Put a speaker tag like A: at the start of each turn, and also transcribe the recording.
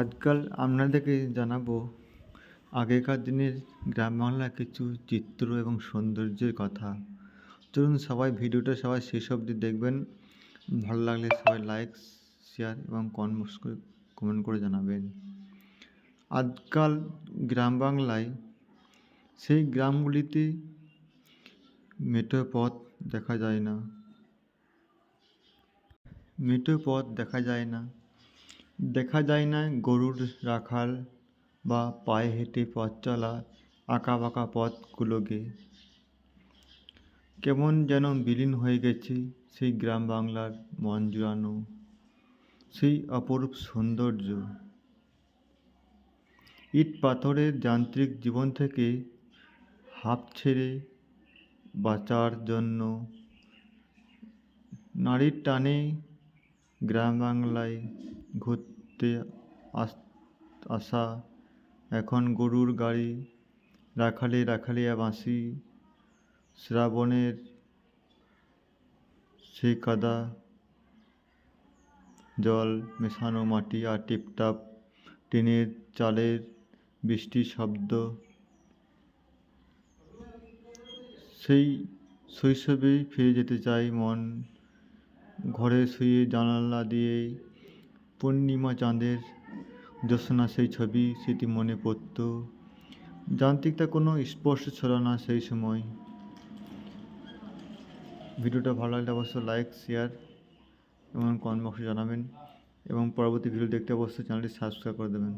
A: আজকাল আপনাদেরকে জানাব, আগেকার দিনের গ্রাম বাংলার কিছু চিত্র এবং সৌন্দর্যের কথা। চলুন সবাই ভিডিওটা সবাই শেষ অবধি দেখবেন। ভালো লাগলে সবাই লাইক শেয়ার এবং কনভোস করে কমেন্ট করে জানাবেন। আজকাল গ্রাম বাংলায় সেই গ্রামগুলিতে মেঠো পথ দেখা যায় না। মেঠো পথ দেখা যায় না। দেখা যায় না গরুর রাখাল বা পায়ে হেঁটে পথ চলা আঁকা বাঁকা পথগুলোকে। কেমন যেন বিলীন হয়ে গেছে সেই গ্রাম বাংলার মন জুড়ানো, সেই অপরূপ সৌন্দর্য। ইট পাথরের যান্ত্রিক জীবন থেকে হাঁপ ছেড়ে বাঁচার জন্য নারীর টানে গ্রাম বাংলায় ঘুরতে আস, আসা। এখন গরুর গাড়ি রাখালে রাখালিয়া বাঁশি, শ্রাবণের সেই কাদা, জল মেশানো মাটি আর টিপটাপ, টিনের চালের বৃষ্টির শব্দ। সেই শৈশবেই ফিরে যেতে চাই মন, ঘরে শুয়ে জানালা দিয়ে পূর্ণিমা চাঁদের জ্যোৎস্না সেই ছবি স্মৃতি মনে পড়তো। যান্ত্রিকতা কোনো স্পর্শ ছিল না সেই সময়। ভিডিওটা ভালো লাগলে অবশ্যই লাইক শেয়ার এবং কমেন্ট বক্সে জানাবেন এবং পরবর্তী ভিডিও দেখতে অবশ্যই চ্যানেলটি সাবস্ক্রাইব করে দেবেন।